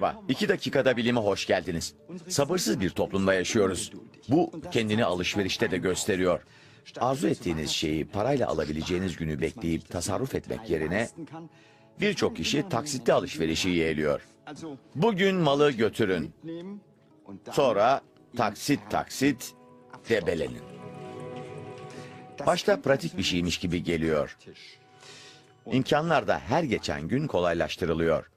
Merhaba, iki dakikada bilime hoş geldiniz. Sabırsız bir toplumda yaşıyoruz. Bu kendini alışverişte de gösteriyor. Arzu ettiğiniz şeyi parayla alabileceğiniz günü bekleyip tasarruf etmek yerine birçok kişi taksitli alışverişi yeğliyor. Bugün malı götürün, sonra taksit taksit debelenin. Başta pratik bir şeymiş gibi geliyor. İmkanlar da her geçen gün kolaylaştırılıyor.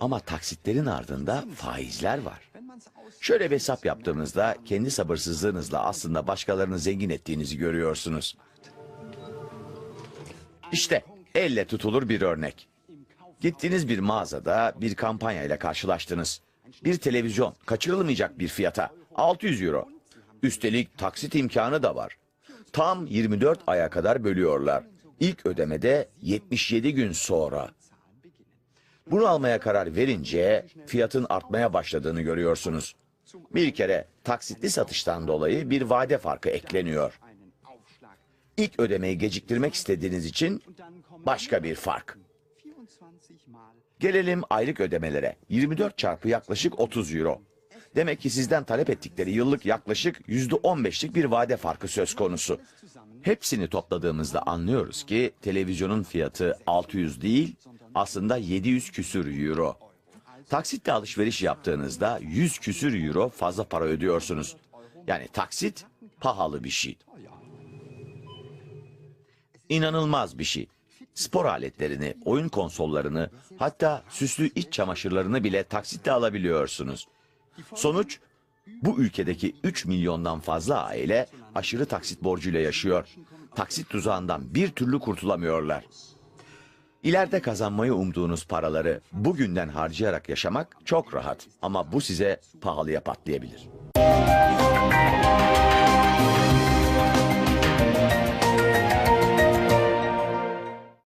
Ama taksitlerin ardında faizler var. Şöyle bir hesap yaptığınızda kendi sabırsızlığınızla aslında başkalarını zengin ettiğinizi görüyorsunuz. İşte elle tutulur bir örnek. Gittiğiniz bir mağazada bir kampanyayla karşılaştınız. Bir televizyon kaçırılmayacak bir fiyata 600 euro. Üstelik taksit imkanı da var. Tam 24 aya kadar bölüyorlar. İlk ödemede 77 gün sonra. Bunu almaya karar verince fiyatın artmaya başladığını görüyorsunuz. Bir kere taksitli satıştan dolayı bir vade farkı ekleniyor. İlk ödemeyi geciktirmek istediğiniz için başka bir fark. Gelelim aylık ödemelere. 24 çarpı yaklaşık 30 euro. Demek ki sizden talep ettikleri yıllık yaklaşık %15'lik bir vade farkı söz konusu. Hepsini topladığımızda anlıyoruz ki televizyonun fiyatı 600 değil aslında 700 küsür euro. Taksitle alışveriş yaptığınızda 100 küsür euro fazla para ödüyorsunuz. Yani taksit pahalı bir şey. İnanılmaz bir şey. Spor aletlerini, oyun konsollarını, hatta süslü iç çamaşırlarını bile taksitle alabiliyorsunuz. Sonuç, bu ülkedeki 3 milyondan fazla aile aşırı taksit borcuyla yaşıyor. Taksit tuzağından bir türlü kurtulamıyorlar. İleride kazanmayı umduğunuz paraları bugünden harcayarak yaşamak çok rahat ama bu size pahalıya patlayabilir.